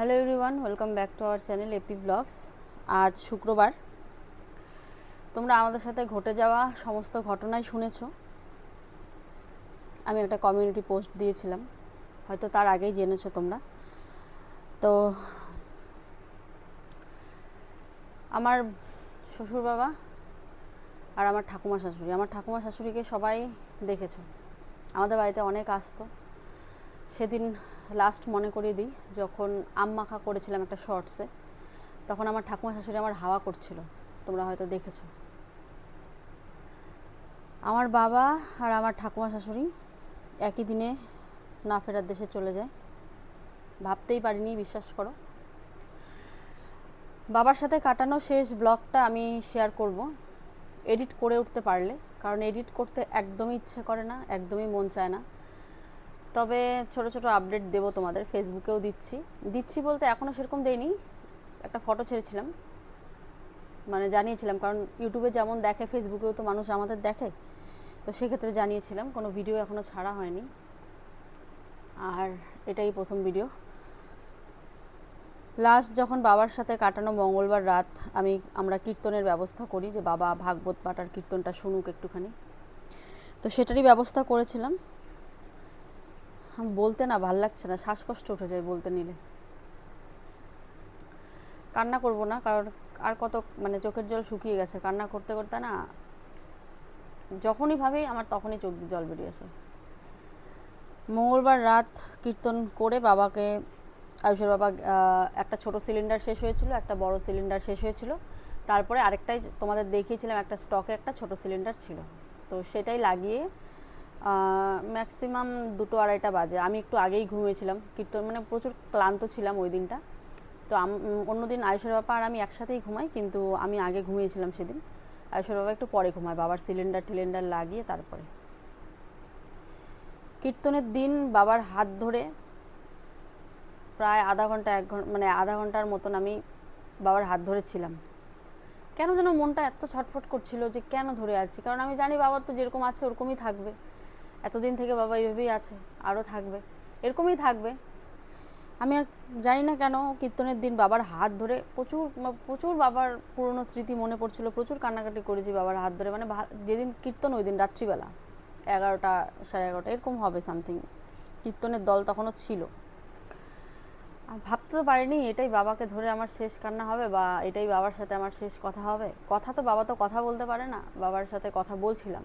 Hello everyone welcome back to our channel AP vlogs আজ শুক্রবার। তোমরা আমাদের সাথে ঘটে যাওয়া সমস্ত ঘটনাই শুনেছো। আমি একটা কমিউনিটি পোস্ট দিয়েছিলাম। হয়তো তার আগেই জেনেছো তোমরা। তো আমার শ্বশুর বাবা আর আমার ঠাকুমা শাশুড়ি। আমার ঠাকুমা শাশুড়িকে সবাই দেখেছ। আমাদের বাড়িতে অনেক আসতো। সেদিন লাস্ট মনে করিয়ে দিই, যখন আম মাখা করেছিলাম একটা শর্টসে তখন আমার ঠাকুমা শাশুড়ি আমার হাওয়া করছিল। তোমরা হয়তো দেখেছ। আমার বাবা আর আমার ঠাকুমা শাশুড়ি একই দিনে না ফেরার দেশে চলে যায়। ভাবতেই পারিনি, বিশ্বাস করো। বাবার সাথে কাটানো শেষ ব্লগটা আমি শেয়ার করব। এডিট করে উঠতে পারলে, কারণ এডিট করতে একদমই ইচ্ছে করে না, একদমই মন চায় না। তবে ছোট ছোট আপডেট দেবো তোমাদের ফেসবুকেও দিচ্ছি। দিচ্ছি বলতে এখনও সেরকম দেইনি, একটা ফটো ছেড়েছিলাম। মানে জানিয়েছিলাম, কারণ ইউটিউবে যেমন দেখে ফেসবুকেও তো মানুষ আমাদের দেখে, তো সেক্ষেত্রে জানিয়েছিলাম, কোনো ভিডিও এখনও ছাড়া হয়নি। আর এটাই প্রথম ভিডিও লাস্ট যখন বাবার সাথে কাটানো মঙ্গলবার রাত, আমি, আমরা কীর্তনের ব্যবস্থা করি, যে বাবা ভাগবত পাটার কীর্তনটা শুনুক একটুখানি। তো সেটারই ব্যবস্থা করেছিলাম। বলতে না ভালো লাগছে না, শ্বাসকষ্ট উঠে যায় বলতে নিলে। কান্না করব না, কারণ আর কত মানে চোখের জল শুকিয়ে গেছে, কান্না করতে করতে না যখনই ভাবি, আমার তখনই চোখ দিয়ে জল বেরিয়ে আসে। মঙ্গলবার রাত কীর্তন করে বাবাকে, আয়ুষের বাবা একটা ছোট সিলিন্ডার শেষ হয়েছিল, একটা বড় সিলিন্ডার শেষ হয়েছিল। তারপরে আরেকটাই তোমাদের দেখিয়েছিলাম, একটা স্টকে একটা ছোট সিলিন্ডার ছিল। তো সেটাই লাগিয়ে ম্যাক্সিমাম দুটো আড়াইটা বাজে। আমি একটু আগেই ঘুমিয়েছিলাম। কীর্তন মানে প্রচুর ক্লান্ত ছিলাম ওই দিনটা। তো অন্যদিন আয়ুষের বাবা আর আমি একসাথেই ঘুমাই, কিন্তু আমি আগে ঘুমিয়েছিলাম সেদিন। আয়ুষের বাবা একটু পরে ঘুমায়, বাবার সিলিন্ডার টিলিন্ডার লাগিয়ে তারপরে। কীর্তনের দিন বাবার হাত ধরে প্রায় আধা ঘণ্টা, এক ঘণ্টা মানে আধা ঘণ্টার মতন আমি বাবার হাত ধরেছিলাম কেন যেন মনটা এত ছটফট করছিল যে কেন ধরে আছি? কারণ আমি জানি বাবার তো যেরকম আছে ওরকমই থাকবে। এতদিন থেকে বাবা এইভাবেই আছে, আরও থাকবে, এরকমই থাকবে। আমি আর জানি না কেন কীর্তনের দিন বাবার হাত ধরে প্রচুর প্রচুর বাবার পুরনো স্মৃতি মনে পড়ছিল, প্রচুর কান্নাকাটি করেছি বাবার হাত ধরে মানে যেদিন কীর্তন ওই দিন রাত্রিবেলা, এগারোটা সাড়ে এগারোটা, এরকম হবে সামথিং কীর্তনের দল তখনও ছিল। ভাবতে তো পারিনি, এটাই বাবাকে ধরে আমার শেষ কান্না হবে বা এটাই বাবার সাথে আমার শেষ কথা হবে। কথা তো বাবা তো কথা বলতে পারে না, বাবার সাথে কথা বলছিলাম।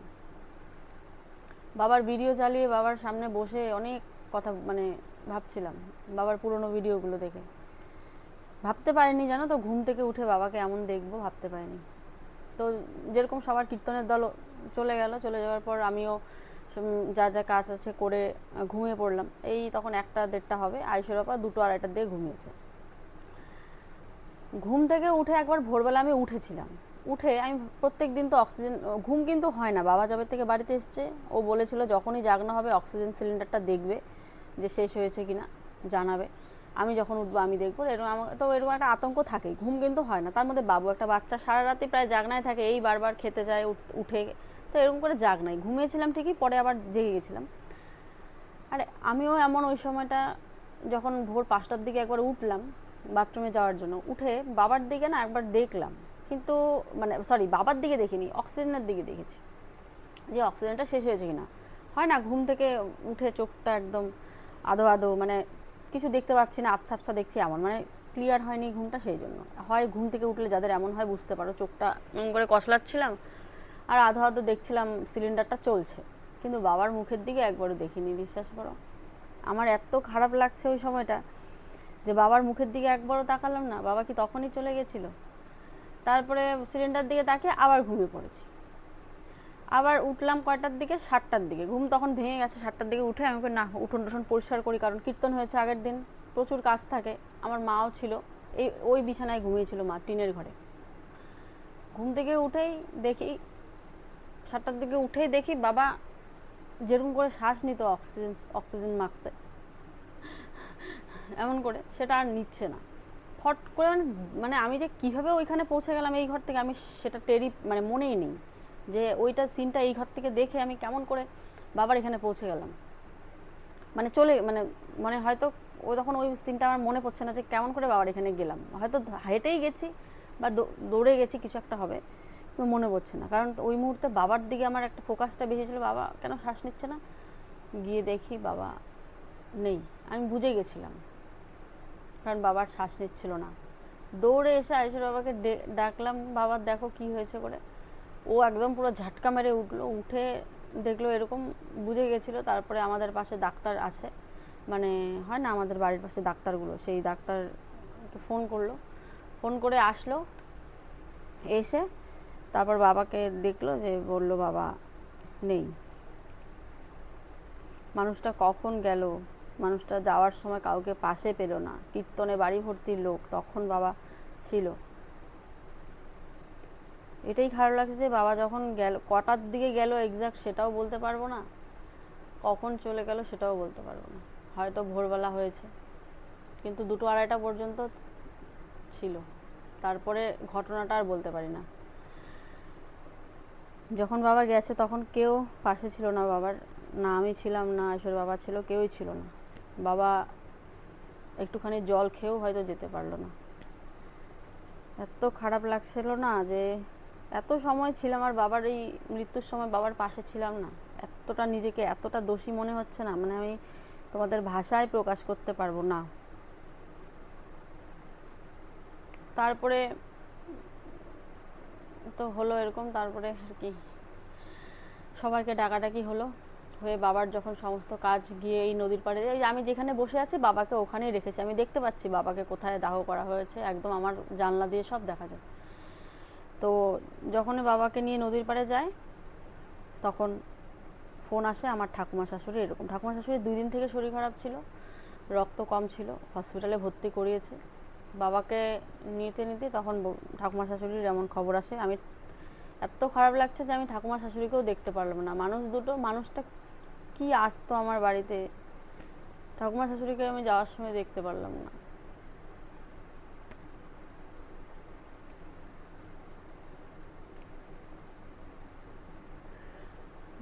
বাবার ভিডিও চালিয়ে বাবার সামনে বসে অনেক কথা মানে ভাবছিলাম বাবার পুরনো ভিডিওগুলো দেখে। ভাবতে পারিনি জানো তো, ঘুম থেকে উঠে বাবাকে এমন দেখব, ভাবতে পারিনি। তো যেরকম সবার কীর্তনের দল চলে গেল, চলে যাওয়ার পর আমিও যা যা কাজ আছে করে ঘুমিয়ে পড়লাম। এই তখন একটা দেড়টা হবে আয়ুষের বাবা দুটো আড়াইটার দিয়ে ঘুমিয়েছে। ঘুম থেকে উঠে একবার ভোরবেলা আমি উঠেছিলাম। উঠে আমি প্রত্যেক দিন তো অক্সিজেন, ঘুম কিন্তু হয় না। বাবা যবে থেকে বাড়িতে এসছে, ও বলেছিল যখনই জাগনা হবে অক্সিজেন সিলিন্ডারটা দেখবে যে শেষ হয়েছে কি না জানাবে। আমি যখন উঠবো আমি দেখব। এরকম আমার, তো এরকম একটা আতঙ্ক থাকেই, ঘুম কিন্তু হয় না। তার মধ্যে বাবু একটা বাচ্চা সারা রাতে প্রায় জাগনায় থাকে, এই বারবার খেতে যায়, উঠ- উঠে, তো এরকম করে জাগ নাই। ঘুমিয়েছিলাম ঠিকই, পরে আবার জেগে গেছিলাম। আর আমিও এমন ওই সময়টা যখন ভোর পাঁচটার দিকে একবার উঠলাম বাথরুমে যাওয়ার জন্য, উঠে বাবার দিকে না একবার দেখলাম। কিন্তু মানে সরি বাবার দিকে দেখিনি, অক্সিজেনের দিকে দেখেছি। যে অক্সিজেনটা শেষ হয়েছে কিনা। হয় না, ঘুম থেকে উঠে চোখটা একদম আদো আদো মানে কিছু দেখতে পাচ্ছি না আবছা আবছা দেখছি এমন। মানে ক্লিয়ার হয়নি ঘুমটা সেই জন্য। হয় ঘুম থেকে উঠলে যাদের এমন হয় বুঝতে পারো, চোখটা এমন করে কসলাচ্ছিলাম আর আধো আধো দেখছিলাম সিলিন্ডারটা চলছে। কিন্তু বাবার মুখের দিকে একবারও দেখিনি, বিশ্বাস করো। আমার এত খারাপ লাগছে ওই সময়টা, যে বাবার মুখের দিকে একবারও তাকালাম না। বাবা কি তখনই চলে গেছিল? তারপরে সিলিন্ডার দিকে তাকিয়ে আবার ঘুমিয়ে পড়েছি। আবার উঠলাম কয়টার দিকে? সাতটার দিকে। ঘুম তখন ভেঙে গেছে, সাতটার দিকে উঠে আমি না, উঠোন টুঠোন পরিষ্কার করি, কারণ কীর্তন হয়েছে আগের দিন। প্রচুর কাজ থাকে। আমার মাও ছিল। এই, ওই বিছানায় ঘুমিয়েছিল মা, টিনের ঘরে। ঘুম থেকে উঠেই দেখি, সাতটার দিকে উঠেই দেখি, বাবা যেরকম করে শ্বাস নিত, অক্সিজেন অক্সিজেন মাস্কে এমন করে। সেটা আর নিচ্ছে না। ফট করে মানে মানে আমি যে কীভাবে ওইখানে পৌঁছে গেলাম এই ঘর থেকে আমি সেটা টেরি মানে মনেই নেই। যে ওইটা সিনটা এই ঘর থেকে দেখে আমি কেমন করে বাবার এখানে পৌঁছে গেলাম। মানে চলে মানে মানে হয়তো ও তখন ওই সিনটা আমার মনে পড়ছে না যে কেমন করে বাবার এখানে গেলাম। হয়তো হেঁটেই গেছি বা দৌড়ে গেছি কিছু একটা হবে, কিন্তু মনে পড়ছে না। কারণ ওই মুহূর্তে বাবার দিকে আমার একটা ফোকাসটা বেশি ছিল, বাবা কেন শ্বাস নিচ্ছে না? গিয়ে দেখি বাবা নেই। আমি বুঝে গেছিলাম। কারণ বাবার শ্বাস নিচ্ছিল না। দৌড়ে এসে আয়েশের বাবাকে ডাকলাম বাবার দেখো কি হয়েছে করে। ও একদম পুরো ঝাটকা মেরে উঠল, উঠে দেখল এরকম, বুঝে গেছিল। তারপরে আমাদের পাশে ডাক্তার আছে। মানে হয় না আমাদের বাড়ির পাশে ডাক্তারগুলো, সেই ডাক্তারকে ফোন করল। ফোন করে আসলো, এসে তারপর বাবাকে দেখল যে, বলল, বাবা, নেই। মানুষটা কখন গেল? মানুষটা যাওয়ার সময় কাউকে পাশে পেল না। কীর্তনে বাড়ি ভর্তির লোক তখন বাবা ছিল। এটাই খারাপ লাগছে যে বাবা যখন গেল, কটার দিকে গেল এক্স্যাক্ট সেটাও বলতে পারব না। কখন চলে গেল সেটাও বলতে পারব না। হয়তো ভোরবেলা হয়েছে। কিন্তু দুটো আড়াইটা পর্যন্ত ছিল। তারপরে ঘটনাটা আর বলতে পারি না। যখন বাবা গেছে তখন কেউ পাশে ছিল না বাবার। না আমি ছিলাম, না ঈশ্বর বাবা ছিল, কেউই ছিল না। বাবা একটুখানি জল খেয়েও হয়তো যেতে পারল না। এত খারাপ লাগছিল না যে এত সময় ছিলাম আর বাবার এই মৃত্যুর সময় বাবার পাশে ছিলাম না। এতটা নিজেকে এতটা দোষী মনে হচ্ছে না মানে আমি তোমাদের ভাষায় প্রকাশ করতে পারব না। তারপরে তো হলো এরকম, তারপরে আর কি সবাইকে ডাকাডাকি হলো। হয়ে বাবার যখন সমস্ত কাজ গিয়ে এই নদীর পাড়ে আমি যেখানে বসে আছি বাবাকে ওখানেই রেখেছি। আমি দেখতে পাচ্ছি বাবাকে কোথায় দাহ করা হয়েছে, একদম আমার জানলা দিয়ে সব দেখা যায়। তো যখনই বাবাকে নিয়ে নদীর পাড়ে যায় তখন ফোন আসে আমার ঠাকুমা শাশুড়ি এরকম। ঠাকুমা শাশুড়ি দুই দিন থেকে শরীর খারাপ ছিল, রক্ত কম ছিল, হসপিটালে ভর্তি করিয়েছে। বাবাকে নিতে নিতে তখন ঠাকুমা শাশুড়ির এমন খবর আসে। আমি এত খারাপ লাগছে যে আমি ঠাকুমা শাশুড়িকেও দেখতে পারলাম না। মানুষ দুটো, মানুষটা কি আসতো আমার বাড়িতে? ঠাকুমা শাশুড়িকে আমি যাওয়ার সময় দেখতে পারলাম না।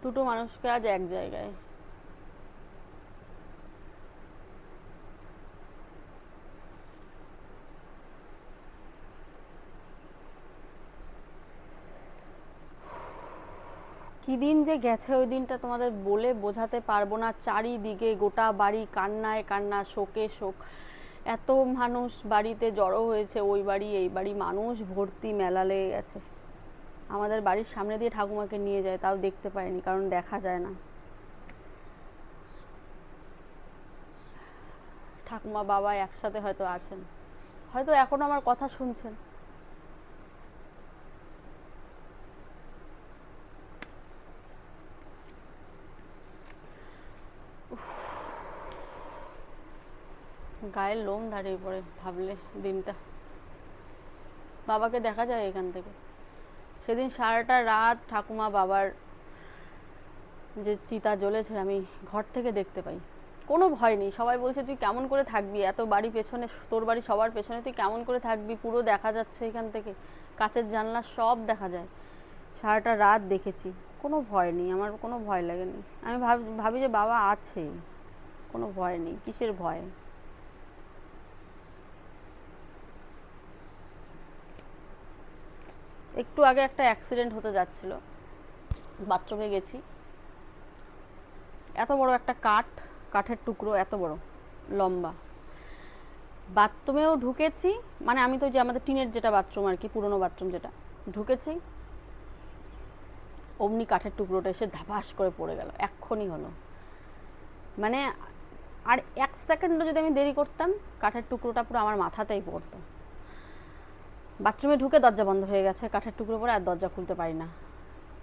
দুটো মানুষকে আজ এক জায়গায়। কী দিন যে গেছে ওই দিনটা তোমাদের বলে বোঝাতে পারব না। চারিদিকে গোটা বাড়ি কান্নায় কান্না, শোকে শোক। এত মানুষ বাড়িতে জড়ো হয়েছে, ওই বাড়ি, এই বাড়ি, মানুষ ভর্তি মেলা লেগে গেছে। আমাদের বাড়ির সামনে দিয়ে ঠাকুমাকে নিয়ে যায়, তাও দেখতে পাইনি, কারণ দেখা যায় না। ঠাকুমা বাবা একসাথে হয়তো আছেন। হয়তো এখন আমার কথা শুনছেন। গায়ের লোম দাঁড়িয়ে পড়ে ভাবলে দিনটা। বাবাকে দেখা যায় এখান থেকে। সেদিন সারাটা রাত ঠাকুমা বাবার যে চিতা জ্বলেছে আমি ঘর থেকে দেখতে পাই। কোনো ভয় নেই, সবাই বলছে, তুই কেমন করে থাকবি? এত বাড়ি পেছনে, তোর বাড়ি সবার পেছনে, তুই কেমন করে থাকবি? পুরো দেখা যাচ্ছে এখান থেকে। কাচের জানলা সব দেখা যায়। সারাটা রাত দেখেছি, কোনো ভয় নেই, আমার কোনো ভয় লাগেনি। আমি ভাব, ভাবি যে বাবা আছে, কোনো ভয় নেই, কিসের ভয়? একটু আগে একটা অ্যাক্সিডেন্ট হতে যাচ্ছিল। বাথরুমে গেছি। এত বড় একটা কাঠ, কাঠের টুকরো এত বড়, লম্বা। বাথরুমেও ঢুকেছি মানে আমি তো যে আমাদের টিনের যেটা বাথরুম আর কি, পুরনো বাথরুম যেটা, ঢুকেছি। অমনি কাঠের টুকরোটা এসে ধাপাস করে পড়ে গেল, এক্ষুনি হলো। মানে আর এক সেকেন্ডও যদি আমি দেরি করতাম, কাঠের টুকরোটা পুরো আমার মাথাতেই পড়তো। বাথরুমে ঢুকে দরজা বন্ধ হয়ে গেছে, কাঠের টুকরো পরে আর দরজা খুলতে পারি না।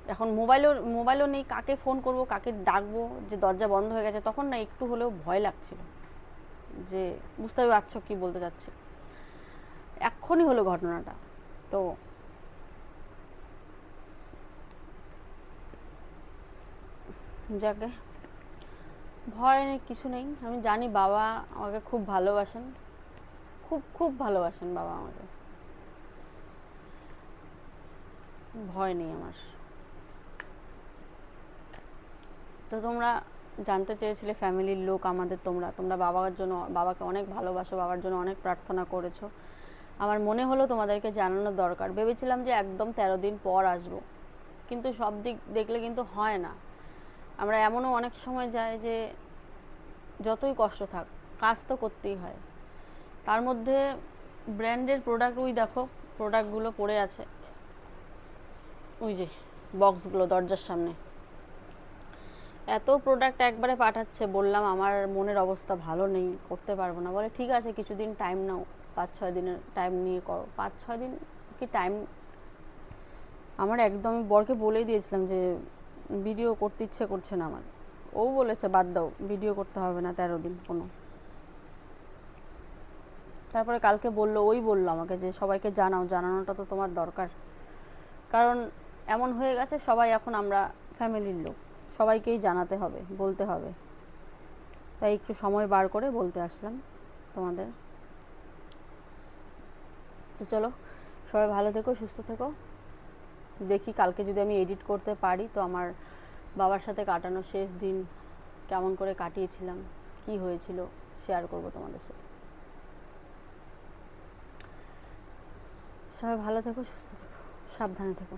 এখন মোবাইলও মোবাইলও নেই, কাকে ফোন করব, কাকে ডাকবো, যে দরজা বন্ধ হয়ে গেছে, তখন না একটু হলেও ভয় লাগছিল। যে বুঝতে পারছ কি বলতে চাচ্ছি? এক্ষুনি হলো ঘটনাটা। তো যাকে, ভয় নেই, কিছু নেই। আমি জানি বাবা আমাকে খুব ভালোবাসেন। খুব খুব ভালোবাসেন বাবা আমাকে। ভয় নেই আমার। তো তোমরা জানতে চেয়েছিলে ফ্যামিলির লোক আমাদের তোমরা। তোমরা বাবার জন্য, বাবাকে অনেক ভালোবাসো, বাবার জন্য অনেক প্রার্থনা করেছ। আমার মনে হলো তোমাদেরকে জানানোর দরকার। ভেবেছিলাম যে একদম তেরো দিন পর আসব। কিন্তু সব দিক দেখলে কিন্তু হয় না। আমরা এমনও অনেক সময় যাই যে যতই কষ্ট থাক, কাজ তো করতেই হয়। তার মধ্যে ব্র্যান্ডের প্রোডাক্ট ওই দেখো প্রোডাক্টগুলো পড়ে আছে। ওই যে বক্সগুলো দরজার সামনে। এত প্রোডাক্ট একবারে পাঠাচ্ছে, বললাম আমার মনের অবস্থা ভালো নেই, করতে পারব না। বলে, ঠিক আছে, কিছুদিন টাইম নাও পাঁচ ছয় দিনের টাইম নিয়ে করো। পাঁচ ছয় দিন কি টাইম আমার একদমই বরকে বলেই দিয়েছিলাম যে, ভিডিও করতে ইচ্ছে করছে না আমার। ও বলেছে, বাদ দাও, ভিডিও করতে হবে না তেরো দিন কোনো। তারপরে কালকে বলল, ওই বলল আমাকে যে, সবাইকে জানাও, জানানোটা তো তোমার দরকার। কারণ এমন হয়ে গেছে, সবাই এখন আমরা ফ্যামিলির লোক। সবাইকেই জানাতে হবে, বলতে হবে। তাই একটু সময় বার করে বলতে আসলাম তোমাদের। তো চলো, সবাই ভালো থেকো, সুস্থ থেকো। দেখি কালকে যদি আমি এডিট করতে পারি, তো আমার বাবার সাথে কাটানো শেষ দিন কেমন করে কাটিয়েছিলাম, কি হয়েছিল শেয়ার করব তোমাদের সাথে। সবাই ভালো থেকো, সুস্থ থেকো, সাবধানে থেকো।